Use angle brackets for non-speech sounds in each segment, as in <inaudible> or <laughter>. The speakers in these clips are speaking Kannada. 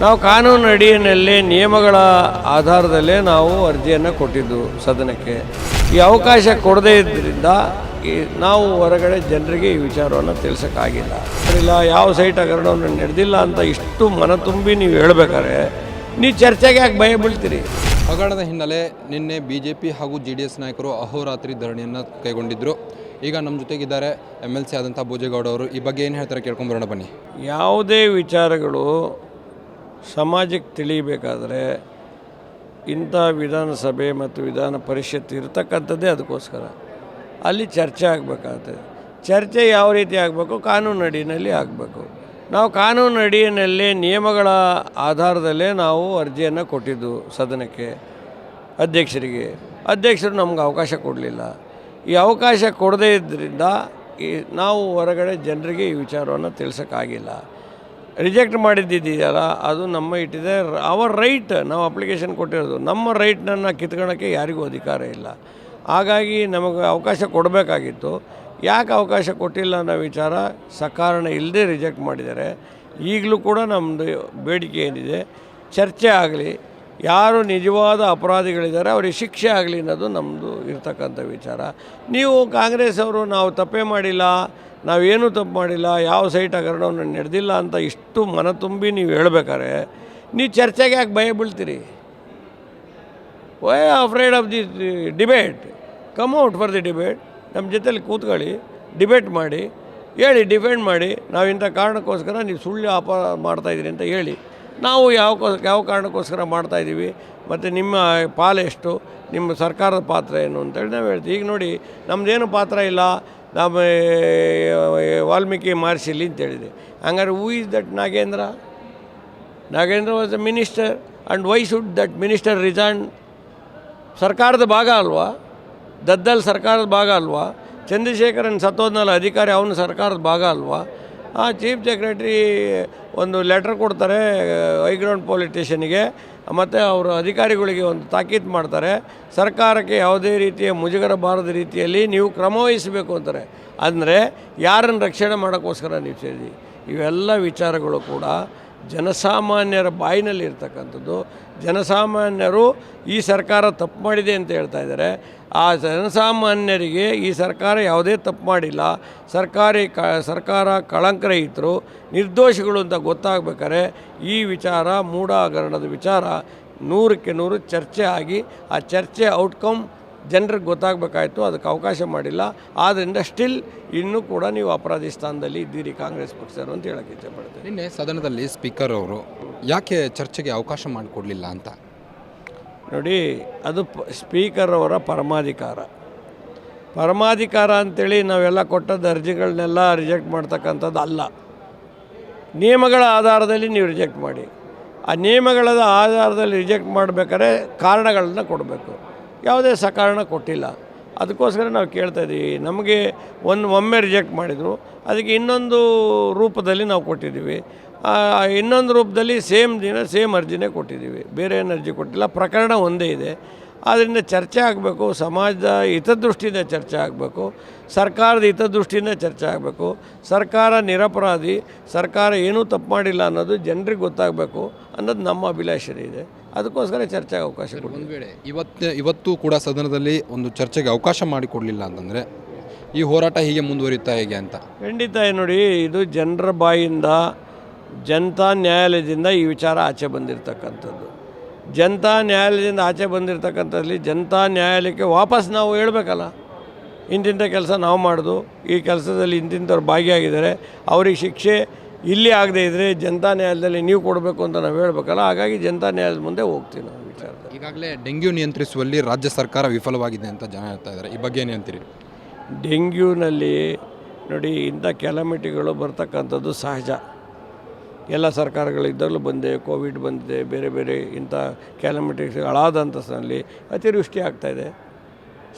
ನಾವು ಕಾನೂನು ಅಡಿಯಲ್ಲಿ ನಿಯಮಗಳ ಆಧಾರದಲ್ಲೇ ನಾವು ಅರ್ಜಿಯನ್ನು ಕೊಟ್ಟಿದ್ದು ಸದನಕ್ಕೆ. ಈ ಅವಕಾಶ ಕೊಡದೇ ಇದ್ದರಿಂದ ಈ ನಾವು ಹೊರಗಡೆ ಜನರಿಗೆ ಈ ವಿಚಾರವನ್ನು ತಿಳಿಸೋಕ್ಕಾಗಿಲ್ಲ. ಇಲ್ಲ ಯಾವ ಸೈಟ್ ಹಗರಣವನ್ನು ನಡೆದಿಲ್ಲ ಅಂತ ಇಷ್ಟು ಮನ ತುಂಬಿ ನೀವು ಹೇಳ್ಬೇಕಾದ್ರೆ ನೀವು ಚರ್ಚೆಗೆ ಯಾಕೆ ಭಯ ಬೀಳ್ತೀರಿ? ಹಗರಣದ ಹಿನ್ನೆಲೆ ನಿನ್ನೆ ಬಿ ಜೆ ಪಿ ಹಾಗೂ ಜೆ ಡಿ ಎಸ್ ನಾಯಕರು ಅಹೋರಾತ್ರಿ ಧರಣಿಯನ್ನು ಕೈಗೊಂಡಿದ್ದರು ಈಗ ನಮ್ಮ ಜೊತೆಗಿದ್ದಾರೆ ಎಂ ಎಲ್ ಸಿ ಆದಂಥ ಭೋಜೇಗೌಡ ಅವರು. ಈ ಬಗ್ಗೆ ಏನು ಹೇಳ್ತಾರೆ ಕೇಳ್ಕೊಂಬರೋಣ ಬನ್ನಿ. ಯಾವುದೇ ವಿಚಾರಗಳು ಸಮಾಜಕ್ಕೆ ತಿಳಿಯಬೇಕಾದ್ರೆ ಇಂಥ ವಿಧಾನಸಭೆ ಮತ್ತು ವಿಧಾನ ಪರಿಷತ್ ಇರತಕ್ಕಂಥದ್ದೇ ಅದಕ್ಕೋಸ್ಕರ. ಅಲ್ಲಿ ಚರ್ಚೆ ಆಗಬೇಕಾಗ್ತದೆ. ಚರ್ಚೆ ಯಾವ ರೀತಿ ಆಗಬೇಕು? ಕಾನೂನು ಅಡಿಯಲ್ಲಿ ಆಗಬೇಕು. ನಾವು ಕಾನೂನು ಅಡಿಯಲ್ಲಿ ನಿಯಮಗಳ ಆಧಾರದಲ್ಲೇ ನಾವು ಅರ್ಜಿಯನ್ನು ಕೊಟ್ಟಿದ್ದು ಸದನಕ್ಕೆ ಅಧ್ಯಕ್ಷರಿಗೆ. ಅಧ್ಯಕ್ಷರು ನಮ್ಗೆ ಅವಕಾಶ ಕೊಡಲಿಲ್ಲ. ಈ ಅವಕಾಶ ಕೊಡದೇ ಇದ್ದರಿಂದ ನಾವು ಹೊರಗಡೆ ಜನರಿಗೆ ಈ ವಿಚಾರವನ್ನು ತಿಳಿಸೋಕ್ಕಾಗಿಲ್ಲ. ರಿಜೆಕ್ಟ್ ಮಾಡಿದ್ದಿದೆಯಲ್ಲ, ಅದು ನಮ್ಮ ಇಟ್ಟಿದೆ. ಅವರ್ ರೈಟ್ ನಾವು ಅಪ್ಲಿಕೇಶನ್ ಕೊಟ್ಟಿರೋದು. ನಮ್ಮ ರೈಟ್ನನ್ನು ಕಿತ್ಕೊಳ್ಳೋಕ್ಕೆ ಯಾರಿಗೂ ಅಧಿಕಾರ ಇಲ್ಲ. ಹಾಗಾಗಿ ನಮಗೆ ಅವಕಾಶ ಕೊಡಬೇಕಾಗಿತ್ತು. ಯಾಕೆ ಅವಕಾಶ ಕೊಟ್ಟಿಲ್ಲ ಅನ್ನೋ ವಿಚಾರ ಸಕಾರಣ ಇಲ್ಲದೆ ರಿಜೆಕ್ಟ್ ಮಾಡಿದ್ದಾರೆ. ಈಗಲೂ ಕೂಡ ನಮ್ಮದು ಬೇಡಿಕೆ ಏನಿದೆ, ಚರ್ಚೆ ಆಗಲಿ. ಯಾರು ನಿಜವಾದ ಅಪರಾಧಿಗಳಿದ್ದಾರೆ, ಅವರಿಗೆ ಶಿಕ್ಷೆ ಆಗಲಿ ಅನ್ನೋದು ನಮ್ಮದು ಇರ್ತಕ್ಕಂಥ ವಿಚಾರ. ನೀವು ಕಾಂಗ್ರೆಸ್ ಅವರು ನಾವು ತಪ್ಪೇ ಮಾಡಿಲ್ಲ ನಾವೇನೂ ತಪ್ಪು ಮಾಡಿಲ್ಲ, ಯಾವ ಸೈಟ್ ಹಗರಣವನ್ನು ನಡೆದಿಲ್ಲ ಅಂತ ಇಷ್ಟು ಮನ ತುಂಬಿ ನೀವು ಹೇಳ್ಬೇಕಾದ್ರೆ, ನೀವು ಚರ್ಚೆಗೆ ಯಾಕೆ ಭಯ ಬೀಳ್ತೀರಿ? Why afraid of the debate come out for the debate ನಮ್ಮ ಜೊತೆಲಿ ಕೂತ್ಕೊಳ್ಳಿ ಡಿಬೇಟ್ ಮಾಡಿ, ಹೇಳಿ ಡಿಫೆಂಡ್ ಮಾಡಿ, ನಾವು ಇಂಥ ಕಾರಣಕ್ಕೋಸ್ಕರ ನೀವು ಸುಳ್ಳು ಆಪ ಮಾಡ್ತಾಯಿದ್ದೀರಿ ಅಂತ ಹೇಳಿ, ನಾವು ಯಾವ ಯಾವ ಕಾರಣಕ್ಕೋಸ್ಕರ ಮಾಡ್ತಾಯಿದ್ದೀವಿ ಮತ್ತು ನಿಮ್ಮ ಪಾಲೆಷ್ಟು ನಿಮ್ಮ ಸರ್ಕಾರದ ಪಾತ್ರ ಏನು ಅಂತೇಳಿ ನಾವು ಹೇಳ್ತೀವಿ. ಈಗ ನೋಡಿ ನಮ್ಮದೇನು ಪಾತ್ರ ಇಲ್ಲ ನಮ್ಮ ವಾಲ್ಮೀಕಿ ಮಾರಿಸಿಲಿ ಅಂತ ಹೇಳಿದೆ ಹಂಗಾರೆ who is that Nagendra? Nagendra was a minister and why should that minister resign ಸರ್ಕಾರದ ಭಾಗ ಅಲ್ವಾ? ದದ್ದಲ್ ಸರ್ಕಾರದ ಭಾಗ ಅಲ್ವಾ? ಚಂದ್ರಶೇಖರನ್ ಸತ್ತೋದ್ನಲ್ಲ ಅಧಿಕಾರಿ ಅವನು ಸರ್ಕಾರದ ಭಾಗ ಅಲ್ವಾ? ಆ ಚೀಫ್ ಸೆಕ್ರೆಟ್ರಿ ಒಂದು ಲೆಟರ್ ಕೊಡ್ತಾರೆ ಹೈಗ್ರೌಂಡ್ ಪೊಲೀಸ್ ಸ್ಟೇಷನ್ಗೆ ಮತ್ತು ಅವರು ಅಧಿಕಾರಿಗಳಿಗೆ ಒಂದು ತಾಕೀತು ಮಾಡ್ತಾರೆ. ಸರ್ಕಾರಕ್ಕೆ ಯಾವುದೇ ರೀತಿಯ ಮುಜುಗರ ಬಾರದ ರೀತಿಯಲ್ಲಿ ನೀವು ಕ್ರಮವಹಿಸಬೇಕು ಅಂತಾರೆ. ಅಂದರೆ ಯಾರನ್ನು ರಕ್ಷಣೆ ಮಾಡೋಕ್ಕೋಸ್ಕರ ನೀವು ಸೇರಿ ಇವೆಲ್ಲ ವಿಚಾರಗಳು ಕೂಡ ಜನಸಾಮಾನ್ಯರ ಬಾಯಿನಲ್ಲಿ ಇರ್ತಕ್ಕಂಥದ್ದು ಜನಸಾಮಾನ್ಯರು ಈ ಸರ್ಕಾರ ತಪ್ಪು ಮಾಡಿದೆ ಅಂತ ಹೇಳ್ತಾ ಇದ್ದಾರೆ. ಆ ಜನಸಾಮಾನ್ಯರಿಗೆ ಈ ಸರ್ಕಾರ ಯಾವುದೇ ತಪ್ಪು ಮಾಡಿಲ್ಲ. ಸರ್ಕಾರಿ ಕ, ಸರ್ಕಾರ ಕಳಂಕರಹಿತರು ನಿರ್ದೋಷಿಗಳು ಅಂತ ಗೊತ್ತಾಗಬೇಕಾದ್ರೆ ಈ ವಿಚಾರ ಮೂಢ ಹಗರಣದ ವಿಚಾರ ನೂರಕ್ಕೆ ನೂರು ಚರ್ಚೆ ಆಗಿ ಆ ಚರ್ಚೆ ಔಟ್ಕಮ್ ಜನರಿಗೆ ಗೊತ್ತಾಗಬೇಕಾಯ್ತು ಅದಕ್ಕೆ ಅವಕಾಶ ಮಾಡಿಲ್ಲ. ಆದ್ದರಿಂದ ಸ್ಟಿಲ್ ಇನ್ನೂ ಕೂಡ ನೀವು ಅಪರಾಧಿ ಸ್ಥಾನದಲ್ಲಿ ಇದ್ದೀರಿ ಕಾಂಗ್ರೆಸ್ ಪಕ್ಷರು ಅಂತ ಹೇಳಕ್ಕೆ ಇಚ್ಛೆಪಡ್ತೀನಿ. ನಿನ್ನೆ ಸದನದಲ್ಲಿ ಸ್ಪೀಕರ್ ಅವರು ಯಾಕೆ ಚರ್ಚೆಗೆ ಅವಕಾಶ ಮಾಡಿಕೊಡಲಿಲ್ಲ ಅಂತ? ನೋಡಿ ಅದು ಪ ಸ್ಪೀಕರ್ ಅವರ ಪರಮಾಧಿಕಾರ. ಪರಮಾಧಿಕಾರ ಅಂಥೇಳಿ ನಾವೆಲ್ಲ ಕೊಟ್ಟದ್ದು ಅರ್ಜಿಗಳನ್ನೆಲ್ಲ ರಿಜೆಕ್ಟ್ ಮಾಡ್ತಕ್ಕಂಥದ್ದು ಅಲ್ಲ. ನಿಯಮಗಳ ಆಧಾರದಲ್ಲಿ ನೀವು ರಿಜೆಕ್ಟ್ ಮಾಡಿ. ಆ ನಿಯಮಗಳ ಆಧಾರದಲ್ಲಿ ರಿಜೆಕ್ಟ್ ಮಾಡಬೇಕಾದ್ರೆ ಕಾರಣಗಳನ್ನು ಕೊಡಬೇಕು. ಯಾವುದೇ ಸಕಾರಣ ಕೊಟ್ಟಿಲ್ಲ. ಅದಕ್ಕೋಸ್ಕರ ನಾವು ಕೇಳ್ತಾ ಇದ್ದೀವಿ. ನಮಗೆ ಒಂದು ಒಮ್ಮೆ ರಿಜೆಕ್ಟ್ ಮಾಡಿದರು. ಅದಕ್ಕೆ ಇನ್ನೊಂದು ರೂಪದಲ್ಲಿ ನಾವು ಕೊಟ್ಟಿದ್ದೀವಿ. ಇನ್ನೊಂದು ರೂಪದಲ್ಲಿ ಸೇಮ್ ದಿನ ಸೇಮ್ ಅರ್ಜಿನೇ ಕೊಟ್ಟಿದ್ದೀವಿ. ಬೇರೆ ಏನು ಅರ್ಜಿ ಕೊಟ್ಟಿಲ್ಲ. ಪ್ರಕರಣ ಒಂದೇ ಇದೆ. ಆದ್ದರಿಂದ ಚರ್ಚೆ ಆಗಬೇಕು. ಸಮಾಜದ ಹಿತದೃಷ್ಟಿಯಿಂದ ಚರ್ಚೆ ಆಗಬೇಕು. ಸರ್ಕಾರದ ಹಿತದೃಷ್ಟಿಯಿಂದ ಚರ್ಚೆ ಆಗಬೇಕು. ಸರ್ಕಾರ ನಿರಪರಾಧಿ, ಸರ್ಕಾರ ಏನೂ ತಪ್ಪು ಮಾಡಿಲ್ಲ ಅನ್ನೋದು ಜನರಿಗೆ ಗೊತ್ತಾಗಬೇಕು ಅನ್ನೋದು ನಮ್ಮ ಅಭಿಲಾಷೆ ಇದೆ. ಅದಕ್ಕೋಸ್ಕರ ಚರ್ಚೆಗೆ ಅವಕಾಶ ಒಂದು ವೇಳೆ ಇವತ್ತು ಇವತ್ತು ಕೂಡ ಸದನದಲ್ಲಿ ಒಂದು ಚರ್ಚೆಗೆ ಅವಕಾಶ ಮಾಡಿಕೊಡಲಿಲ್ಲ ಅಂತಂದರೆ ಈ ಹೋರಾಟ ಹೀಗೆ ಮುಂದುವರಿತಾ ಹೇಗೆ ಅಂತ? ಖಂಡಿತ ನೋಡಿ ಇದು ಜನರ ಬಾಯಿಂದ ಜನತಾ ನ್ಯಾಯಾಲಯದಿಂದ ಈ ವಿಚಾರ ಆಚೆ ಬಂದಿರತಕ್ಕಂಥದ್ದು. ಜನತಾ ನ್ಯಾಯಾಲಯದಿಂದ ಆಚೆ ಬಂದಿರತಕ್ಕಂಥದ್ರಲ್ಲಿ ಜನತಾ ನ್ಯಾಯಾಲಯಕ್ಕೆ ವಾಪಸ್ ನಾವು ಹೇಳ್ಬೇಕಲ್ಲ. ಇಂತಿಂಥ ಕೆಲಸ ನಾವು ಮಾಡೋದು ಈ ಕೆಲಸದಲ್ಲಿ ಇಂತಿಂಥವ್ರು ಭಾಗಿಯಾಗಿದ್ದಾರೆ ಅವ್ರಿಗೆ ಶಿಕ್ಷೆ ಇಲ್ಲಿ ಆಗದೆ ಇದ್ದರೆ ಜನತಾ ನ್ಯಾಯಾಲಯದಲ್ಲಿ ನೀವು ಕೊಡಬೇಕು ಅಂತ ನಾವು ಹೇಳಬೇಕಲ್ಲ ಹಾಗಾಗಿ ಜನತಾ ನ್ಯಾಯಾಲಯದ ಮುಂದೆ ಹೋಗ್ತೀವಿ ನಾವು ವಿಚಾರದಲ್ಲಿ. ಈಗಾಗಲೇ ಡೆಂಗ್ಯೂ ನಿಯಂತ್ರಿಸುವಲ್ಲಿ ರಾಜ್ಯ ಸರ್ಕಾರ ವಿಫಲವಾಗಿದೆ ಅಂತ ಜನ ಹೇಳ್ತಾ ಇದ್ದಾರೆ. ಈ ಬಗ್ಗೆ ಏನು ಅಂತೀರಿ ಡೆಂಗ್ಯೂನಲ್ಲಿ ನೋಡಿ ಇಂಥ ಕೆಲಮಿಟಿಗಳು ಬರ್ತಕ್ಕಂಥದ್ದು ಸಹಜ. ಎಲ್ಲ ಸರ್ಕಾರಗಳಿದ್ದಲ್ಲೂ ಬಂದೆ ಕೋವಿಡ್ ಬಂದಿದೆ ಬೇರೆ ಬೇರೆ ಇಂಥ ಕ್ಯಾಲಮಿಟೀಸ್ ಹಾಳಾದಂಥ ಸ್ಥಳದಲ್ಲಿ ಅತಿವೃಷ್ಟಿ ಆಗ್ತಾಯಿದೆ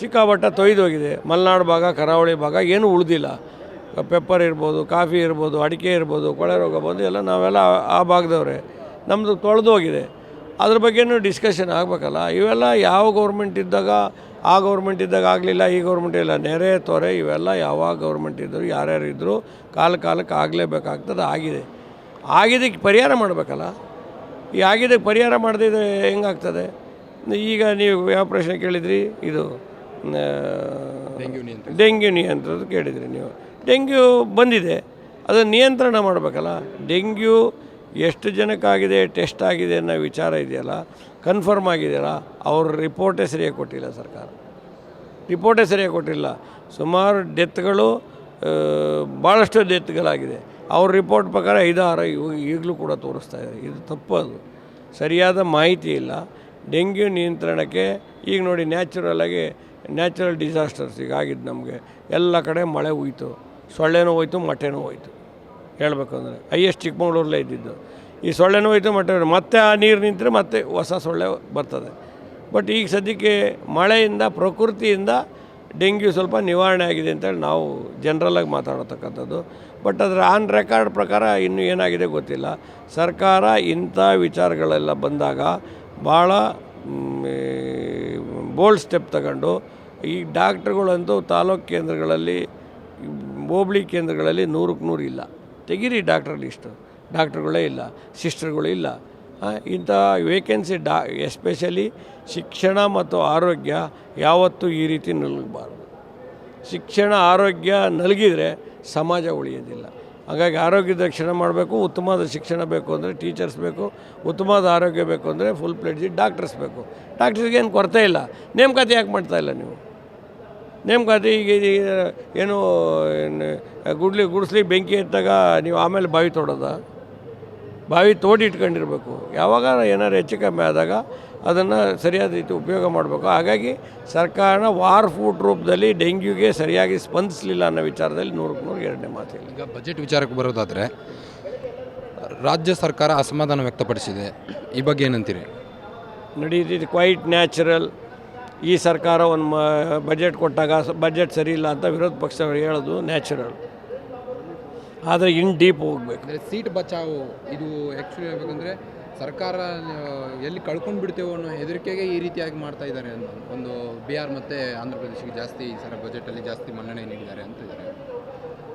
ಸಿಕ್ಕಾಪಟ್ಟ ತೊಯ್ದೋಗಿದೆ ಮಲೆನಾಡು ಭಾಗ ಕರಾವಳಿ ಭಾಗ ಏನೂ ಉಳಿದಿಲ್ಲ. ಪೆಪ್ಪರ್ ಇರ್ಬೋದು ಕಾಫಿ ಇರ್ಬೋದು ಅಡಿಕೆ ಇರ್ಬೋದು ಕೊಳೆ ರೋಗ ಬಂದು ಎಲ್ಲ ನಾವೆಲ್ಲ ಆ- ಭಾಗದವರೇ. ನಮ್ಮದು ತೊಳೆದೋಗಿದೆ ಅದ್ರ ಬಗ್ಗೆನೂ ಡಿಸ್ಕಷನ್ ಆಗಬೇಕಲ್ಲ. ಇವೆಲ್ಲ ಯಾವ ಗೌರ್ಮೆಂಟ್ ಇದ್ದಾಗ ಆ ಗೌರ್ಮೆಂಟ್ ಇದ್ದಾಗ ಆಗಲಿಲ್ಲ ಈ ಗೌರ್ಮೆಂಟ್ ಇಲ್ಲ. ನೆರೆ ತೊರೆ ಇವೆಲ್ಲ ಯಾವಾಗ ಗೌರ್ಮೆಂಟ್ ಇದ್ದರು ಯಾರ್ಯಾರು ಇದ್ದರು ಕಾಲ ಕಾಲಕ್ಕೆ ಆಗಲೇಬೇಕಾಗ್ತದೆ ಆಗಿದೆ. ಆಗಿದ್ದಕ್ಕೆ ಪರಿಹಾರ ಮಾಡಬೇಕಲ್ಲ. ಈ ಆಗಿದ್ದಕ್ಕೆ ಪರಿಹಾರ ಮಾಡದಿದ್ರೆ ಹೆಂಗಾಗ್ತದೆ? ಈಗ ನೀವು ಯಾವ ಪ್ರಶ್ನೆ ಕೇಳಿದ್ರಿ? ಇದು ಡೆಂಗ್ಯೂ ನಿಯಂತ್ರಣ. ಡೆಂಗ್ಯೂ ಕೇಳಿದ್ರಿ ನೀವು. ಡೆಂಗ್ಯೂ ಬಂದಿದೆ. ಅದನ್ನು ನಿಯಂತ್ರಣ ಮಾಡಬೇಕಲ್ಲ. ಡೆಂಗ್ಯೂ ಎಷ್ಟು ಜನಕ್ಕಾಗಿದೆ, ಟೆಸ್ಟ್ ಆಗಿದೆ ಅನ್ನೋ ವಿಚಾರ ಇದೆಯಲ್ಲ, ಕನ್ಫರ್ಮ್ ಆಗಿದೆಯಲ್ಲ, ಅವ್ರ ರಿಪೋರ್ಟೇ ಸರಿಯಾಗಿ ಕೊಟ್ಟಿಲ್ಲ ಸರ್ಕಾರ. ರಿಪೋರ್ಟೇ ಸರಿಯಾಗಿ ಕೊಟ್ಟಿಲ್ಲ. ಸುಮಾರು ಡೆತ್ಗಳು ಭಾಳಷ್ಟು ಡೆತ್ಗಳಾಗಿದೆ. ಅವ್ರ ರಿಪೋರ್ಟ್ ಪ್ರಕಾರ ಐದಾರು ಈಗಲೂ ಕೂಡ ತೋರಿಸ್ತಾ ಇದೆ ಇದು ತಪ್ಪು ಅದು. ಸರಿಯಾದ ಮಾಹಿತಿ ಇಲ್ಲ. ಡೆಂಗ್ಯೂ ನಿಯಂತ್ರಣಕ್ಕೆ ಈಗ ನೋಡಿ ನ್ಯಾಚುರಲ್ ಆಗಿ ನ್ಯಾಚುರಲ್ ಡಿಸಾಸ್ಟರ್ಸ್ ಈಗ ಆಗಿದ್ದು ನಮಗೆ. ಎಲ್ಲ ಕಡೆ ಮಳೆ ಹೋಯ್ತು ಸೊಳ್ಳೆನೂ ಹೋಯ್ತು, ಮೊಟ್ಟೆನೂ ಹೋಯ್ತು. ಹೇಳ್ಬೇಕಂದ್ರೆ ಹೈಯೆಸ್ಟ್ ಚಿಕ್ಕಮಗಳೂರಲ್ಲೇ ಇದ್ದಿದ್ದು. ಈ ಸೊಳ್ಳೆನೂ ಹೋಯ್ತು, ಮೊಟ್ಟೆ. ಮತ್ತೆ ಆ ನೀರು ನಿಂತರೆ ಮತ್ತೆ ಹೊಸ ಸೊಳ್ಳೆ ಬರ್ತದೆ. ಬಟ್ ಈಗ ಸದ್ಯಕ್ಕೆ ಮಳೆಯಿಂದ, ಪ್ರಕೃತಿಯಿಂದ ಡೆಂಗ್ಯೂ ಸ್ವಲ್ಪ ನಿವಾರಣೆ ಆಗಿದೆ ಅಂತೇಳಿ ನಾವು ಜನರಲಾಗಿ ಮಾತಾಡತಕ್ಕಂಥದ್ದು. ಬಟ್ ಅದರ ಆನ್ ರೆಕಾರ್ಡ್ ಪ್ರಕಾರ ಇನ್ನೂ ಏನಾಗಿದೆ ಗೊತ್ತಿಲ್ಲ. ಸರ್ಕಾರ ಇಂಥ ವಿಚಾರಗಳೆಲ್ಲ ಬಂದಾಗ ಭಾಳ ಬೋಲ್ಡ್ ಸ್ಟೆಪ್ ತಗೊಂಡು ಈ ಡಾಕ್ಟ್ರುಗಳಂತೂ ತಾಲೂಕು ಕೇಂದ್ರಗಳಲ್ಲಿ ಹೋಬಳಿ ಕೇಂದ್ರಗಳಲ್ಲಿ ನೂರಕ್ಕೆ ನೂರು ಇಲ್ಲ. ತೆಗೀರಿ ಡಾಕ್ಟರ್ ಲಿಸ್ಟು. ಡಾಕ್ಟ್ರುಗಳೇ ಇಲ್ಲ. ಸಿಸ್ಟರ್ಗಳು ಇಲ್ಲ. ಇಂಥ ವೇಕೆನ್ಸಿ ಡಾ ಎಸ್ಪೆಷಲಿ ಶಿಕ್ಷಣ ಮತ್ತು ಆರೋಗ್ಯ ಯಾವತ್ತೂ ಈ ರೀತಿ ನಲಗಬಾರ್ದು. ಶಿಕ್ಷಣ, ಆರೋಗ್ಯ ನಲಗಿದರೆ ಸಮಾಜ ಉಳಿಯೋದಿಲ್ಲ. ಹಾಗಾಗಿ ಆರೋಗ್ಯದ ರಕ್ಷಣೆ ಮಾಡಬೇಕು, ಉತ್ತಮವಾದ ಶಿಕ್ಷಣ ಬೇಕು ಅಂದರೆ ಟೀಚರ್ಸ್ ಬೇಕು, ಉತ್ತಮವಾದ ಆರೋಗ್ಯ ಬೇಕು ಅಂದರೆ ಫುಲ್ ಪ್ಲೇಟ್ ಡಾಕ್ಟರ್ಸ್ ಬೇಕು. ಡಾಕ್ಟರ್ಸ್ಗೆ ಏನು ಕೊರತೆ ಇಲ್ಲ. ನೇಮಕಾತಿ ಯಾಕೆ ಮಾಡ್ತಾ ಇಲ್ಲ ನೀವು? ನೇಮಕಾತಿ ಈಗ ಈಗ ಏನು ಗುಡ್ಲಿ ಗುಡಿಸ್ಲಿ ಬೆಂಕಿ ಎತ್ತಾಗ ನೀವು ಆಮೇಲೆ ಬಾವಿ ತೋಡೋದ? ಬಾವಿ ತೋಡಿ ಇಟ್ಕೊಂಡಿರ್ಬೇಕು. ಯಾವಾಗ ಏನಾರು ಹೆಚ್ಚು ಕಮ್ಮಿ ಆದಾಗ ಅದನ್ನು ಸರಿಯಾದ ರೀತಿ ಉಪಯೋಗ ಮಾಡಬೇಕು. ಹಾಗಾಗಿ ಸರ್ಕಾರ ವಾರ್ ಫುಡ್ ರೂಪದಲ್ಲಿ ಡೆಂಗ್ಯೂಗೆ ಸರಿಯಾಗಿ ಸ್ಪಂದಿಸಲಿಲ್ಲ ಅನ್ನೋ ವಿಚಾರದಲ್ಲಿ ನೂರಕ್ಕೆ ನೂರು ಎರಡನೇ ಮಾತು ಈಗ ಬಜೆಟ್ ವಿಚಾರಕ್ಕೆ ಬರೋದಾದರೆ ರಾಜ್ಯ ಸರ್ಕಾರ ಅಸಮಾಧಾನ ವ್ಯಕ್ತಪಡಿಸಿದೆ. ಈ ಬಗ್ಗೆ ಏನಂತೀರಿ? ನೋಡಿ ಇಟ್ ಕ್ವೈಟ್ ನ್ಯಾಚುರಲ್ ಈ ಸರ್ಕಾರ ಒಂದು ಬಜೆಟ್ ಕೊಟ್ಟಾಗ ಬಜೆಟ್ ಸರಿ ಇಲ್ಲ ಅಂತ ವಿರೋಧ ಪಕ್ಷದವರು ಹೇಳೋದು ನ್ಯಾಚುರಲ್ ಆದರೆ ಇನ್ ಡೀಪ್ ಹೋಗ್ಬೇಕು. ಅಂದರೆ ಸೀಟ್ ಬಚಾವು ಇದು ಆ್ಯಕ್ಚುಲಿ ಹೇಳ್ಬೇಕಂದ್ರೆ ಸರ್ಕಾರ ಎಲ್ಲಿ ಕಳ್ಕೊಂಡು ಬಿಡ್ತೇವೋ ಅನ್ನೋ ಹೆದರಿಕೆಗೆ ಈ ರೀತಿಯಾಗಿ ಮಾಡ್ತಾ ಇದ್ದಾರೆ ಅಂತ. ಒಂದು ಬಿಹಾರ್ ಮತ್ತು ಆಂಧ್ರ ಪ್ರದೇಶಕ್ಕೆ ಜಾಸ್ತಿ ಈ ಸರ ಬಜೆಟಲ್ಲಿ ಜಾಸ್ತಿ ಮನ್ನಣೆ ನೀಡಿದ್ದಾರೆ ಅಂತ ಇದ್ದಾರೆ.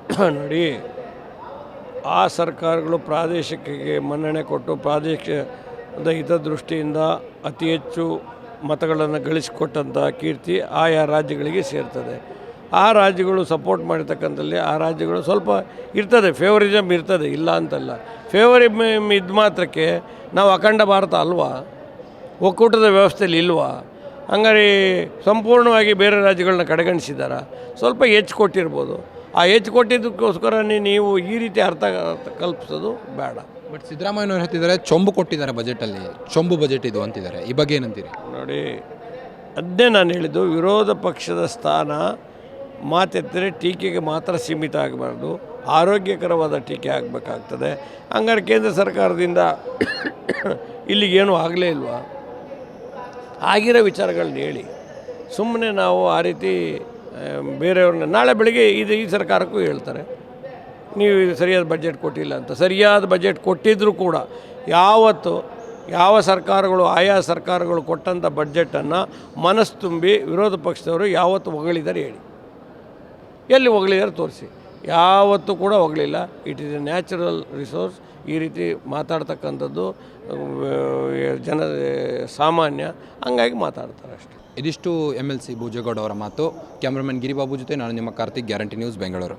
<coughs> ನೋಡಿ ಆ ಸರ್ಕಾರಗಳು ಪ್ರಾದೇಶಿಕಕ್ಕೆ ಮನ್ನಣೆ ಕೊಟ್ಟು ಪ್ರಾದೇಶಿಕದ ಹಿತದೃಷ್ಟಿಯಿಂದ ಅತಿ ಹೆಚ್ಚು ಮತಗಳನ್ನು ಗಳಿಸಿಕೊಟ್ಟಂಥ ಕೀರ್ತಿ ಆಯಾ ರಾಜ್ಯಗಳಿಗೆ ಸೇರ್ತದೆ. ಆ ರಾಜ್ಯಗಳು ಸಪೋರ್ಟ್ ಮಾಡಿರ್ತಕ್ಕಂಥಲ್ಲಿ ಆ ರಾಜ್ಯಗಳು ಸ್ವಲ್ಪ ಇರ್ತದೆ ಫೇವರಿಸಮ್ ಇರ್ತದೆ, ಇಲ್ಲ ಅಂತಲ್ಲ. ಫೇವರಿಮ್ ಇದು ಮಾತ್ರಕ್ಕೆ ನಾವು ಅಖಂಡ ಭಾರತ ಅಲ್ವಾ? ಒಕ್ಕೂಟದ ವ್ಯವಸ್ಥೆಯಲ್ಲಿ ಇಲ್ವಾ? ಹಂಗಾರೆ ಸಂಪೂರ್ಣವಾಗಿ ಬೇರೆ ರಾಜ್ಯಗಳನ್ನ ಕಡೆಗಣಿಸಿದಾರ? ಸ್ವಲ್ಪ ಹೆಚ್ಚು ಕೊಟ್ಟಿರ್ಬೋದು. ಆ ಹೆಚ್ಚು ಕೊಟ್ಟಿದ್ದಕ್ಕೋಸ್ಕರ ನೀವು ಈ ರೀತಿ ಅರ್ಥ ಕಲ್ಪಿಸೋದು ಬೇಡ. ಬಟ್ ಸಿದ್ದರಾಮಯ್ಯನವ್ರು ಹೇಳ್ತಿದ್ದಾರೆ, ಚೊಂಬು ಕೊಟ್ಟಿದ್ದಾರೆ ಬಜೆಟಲ್ಲಿ ಚೊಂಬು ಬಜೆಟ್ ಇದು ಅಂತಿದ್ದಾರೆ. ಈ ಬಗ್ಗೆ ಏನಂತೀರಿ? ನೋಡಿ ಅದನ್ನೇ ನಾನು ಹೇಳಿದ್ದು, ವಿರೋಧ ಪಕ್ಷದ ಸ್ಥಾನ ಮಾತೆತ್ತರೆ ಟೀಕೆಗೆ ಮಾತ್ರ ಸೀಮಿತ ಆಗಬಾರ್ದು. ಆರೋಗ್ಯಕರವಾದ ಟೀಕೆ ಆಗಬೇಕಾಗ್ತದೆ. ಹಂಗಾರೆ ಕೇಂದ್ರ ಸರ್ಕಾರದಿಂದ ಇಲ್ಲಿಗೇನು ಆಗಲೇ ಇಲ್ವಾ? ಆಗಿರೋ ವಿಚಾರಗಳನ್ನ ಹೇಳಿ. ಸುಮ್ಮನೆ ನಾವು ಆ ರೀತಿ ಬೇರೆಯವ್ರನ್ನ, ನಾಳೆ ಬೆಳಿಗ್ಗೆ ಇದು ಈ ಸರ್ಕಾರಕ್ಕೂ ಹೇಳ್ತಾರೆ. ನೀವು ಸರಿಯಾದ ಬಜೆಟ್ ಕೊಟ್ಟಿಲ್ಲ ಅಂತ. ಸರಿಯಾದ ಬಜೆಟ್ ಕೊಟ್ಟಿದ್ದರೂ ಕೂಡ ಯಾವತ್ತು ಯಾವ ಸರ್ಕಾರಗಳು, ಆಯಾ ಸರ್ಕಾರಗಳು ಕೊಟ್ಟಂಥ ಬಡ್ಜೆಟನ್ನು ಮನಸ್ಸು ತುಂಬಿ ವಿರೋಧ ಪಕ್ಷದವರು ಯಾವತ್ತು ಹೊಗಳಿದ್ದಾರೆ ಹೇಳಿ. ಎಲ್ಲಿ ಹೊಗಳಿದ್ದಾರೆ ತೋರಿಸಿ. ಯಾವತ್ತೂ ಕೂಡ ಹೊಗಳಿಲ್ಲ. It is a natural resource ಈ ರೀತಿ ಮಾತಾಡ್ತಕ್ಕಂಥದ್ದು ಜನ, ಸಾಮಾನ್ಯ, ಹಂಗಾಗಿ ಮಾತಾಡ್ತಾರೆ ಅಷ್ಟೆ. ಇದಿಷ್ಟು ಎಂ ಎಲ್ ಸಿ ಭೋಜೇಗೌಡ ಅವರ ಮಾತು. ಕ್ಯಾಮ್ರಾಮನ್ ಗಿರಿಬಾಬು ಜೊತೆ ನಾನು ನಿಮ್ಮ Karthik, guarantee news, Bengaluru.